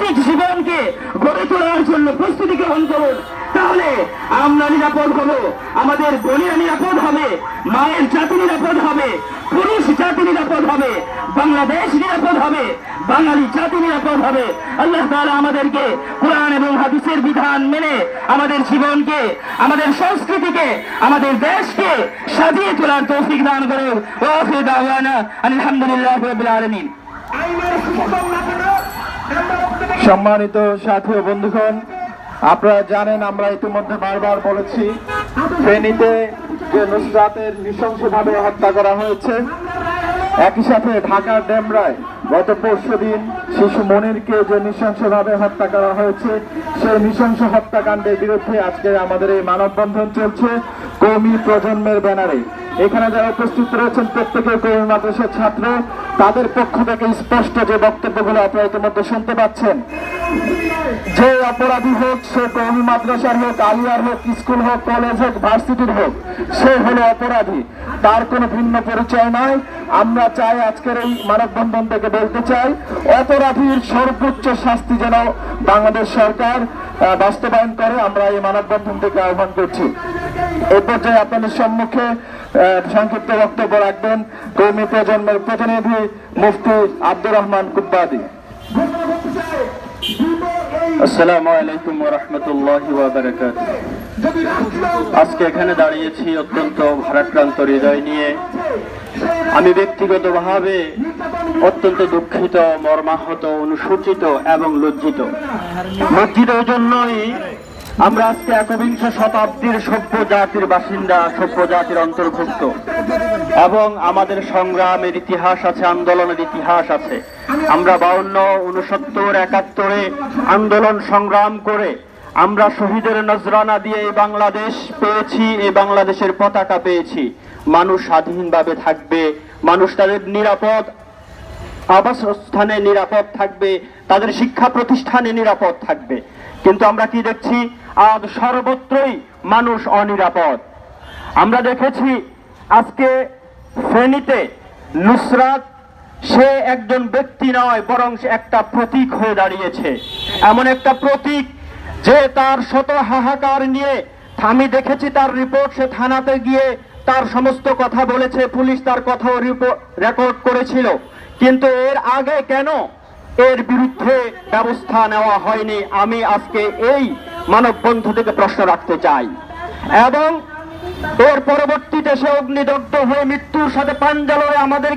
নৈতিক জীবনকে গড়ে তোলার জন্য প্রস্তুতি গ্রহণ করুন। তাহলে আমরা নিরাপদ হব। আমাদের বোনেরা নিরাপদ হবে। মায়ের জাতি নিরাপদ হবে। পুরুষ জাতি নিরাপদ হবে। বাংলাদেশ নিরাপদ হবে। বাঙালি জাতি নিরাপদ হবে। আল্লাহ তাআলা আমাদেরকে কোরআন এবং হাদিসের বিধান মেনে আমাদের জীবনকে, আমাদের সংস্কৃতিকে, আমাদের দেশকে সাজিয়ে তোলার তৌফিক দান করুন। দাওয়ানা আলহামদুলিল্লাহ আলামিন। সম্মানিত সাথী ও বন্ধুগণ, আপনারা জানেন আমরা ইতিমধ্যে বারবার বলেছি, ফেনীতে যে নুসরাতের নৃশংসভাবে হত্যা করা হয়েছে, একই সাথে ঢাকার ডেমরায় গত পরশু দিন শিশু মনিরকে যে নৃশংসভাবে হত্যা করা হয়েছে, সেই নৃশংস হত্যাকাণ্ডের বিরুদ্ধে আজকে আমাদের এই মানববন্ধন চলছে কৌমি প্রজন্মের ব্যানারে। এখানে যারা উপস্থিত রয়েছেন প্রত্যেকে কৌমি মাদ্রাসার ছাত্র, তাদের পক্ষ থেকে স্পষ্ট যে বক্তব্যগুলো আপনারা ইতিমধ্যে শুনতে পাচ্ছেন। যে অপরাধী হোক, সে কৌমি মাদ্রাসার হোক, আলিয়ার হোক, স্কুল হোক, কলেজ হোক, ভার্সিটির হোক, সে হলো অপরাধী। তার কোনো ভিন্ন পরিচয় নয় আমরা চাই আজকের এই মানববন্ধন থেকে বলতে চাই অপরাধীর সর্বোচ্চ শাস্তি যেন বাংলাদেশ সরকার বাস্তবায়ন করে আমরা এই মানববন্ধন থেকে আহ্বান করছি। এ পর্যায়ে আপনাদের সম্মুখে সংক্ষিপ্ত বক্তব্য রাখবেন। কৌমি প্রজন্মের প্রতিনিধি মুফতি আব্দুর রহমান কুব্বাদি আসসালামু আলাইকুম রহমতুল্লাহ আজকে এখানে দাঁড়িয়েছি অত্যন্ত ভারাক্রান্ত হৃদয় নিয়ে। আমি ব্যক্তিগতভাবে অত্যন্ত দুঃখিত, মর্মাহত, অনুসূচিত এবং লজ্জিত। লজ্জিত জন্যই আমরা আজকে একবিংশ শতাব্দীর সভ্য জাতির বাসিন্দা, সভ্য জাতির অন্তর্ভুক্ত। এবং আমাদের সংগ্রামের ইতিহাস আছে, আন্দোলনের ইতিহাস আছে। আমরা বাউন্ন উনসত্তর একাত্তরে আন্দোলন সংগ্রাম করে আমরা শহীদের নজরানা দিয়ে এই বাংলাদেশ পেয়েছি, এই বাংলাদেশের পতাকা পেয়েছি। মানুষ স্বাধীনভাবে থাকবে মানুষ তাদের নিরাপদ, আবাসস্থানে নিরাপদ থাকবে, তাদের শিক্ষা প্রতিষ্ঠানে নিরাপদ থাকবে। কিন্তু আমরা কি দেখছি? আজ সর্বত্রই মানুষ অনিরাপদ। আমরা দেখেছি আজকে ফেনীতে নুসরাত, সে একজন ব্যক্তি নয়, বরং একটা প্রতীক হয়ে দাঁড়িয়েছে। এমন একটা প্রতীক যে তার শত হাহাকার নিয়ে, আমি দেখেছি তার রিপোর্ট সে থানাতে গিয়ে তার সমস্ত কথা বলেছে, পুলিশ তার কথাও রেকর্ড করেছিল। কিন্তু এর আগে কেন এর বিরুদ্ধে ব্যবস্থা নেওয়া হয়নি? আমি আজকে এই মানববন্ধু থেকে প্রশ্ন রাখতে চাই। এবং এর পরবর্তীতে সে অগ্নিদগ্ধ হয়ে মৃত্যুর সাথে পাঞ্জালয়ে আমাদের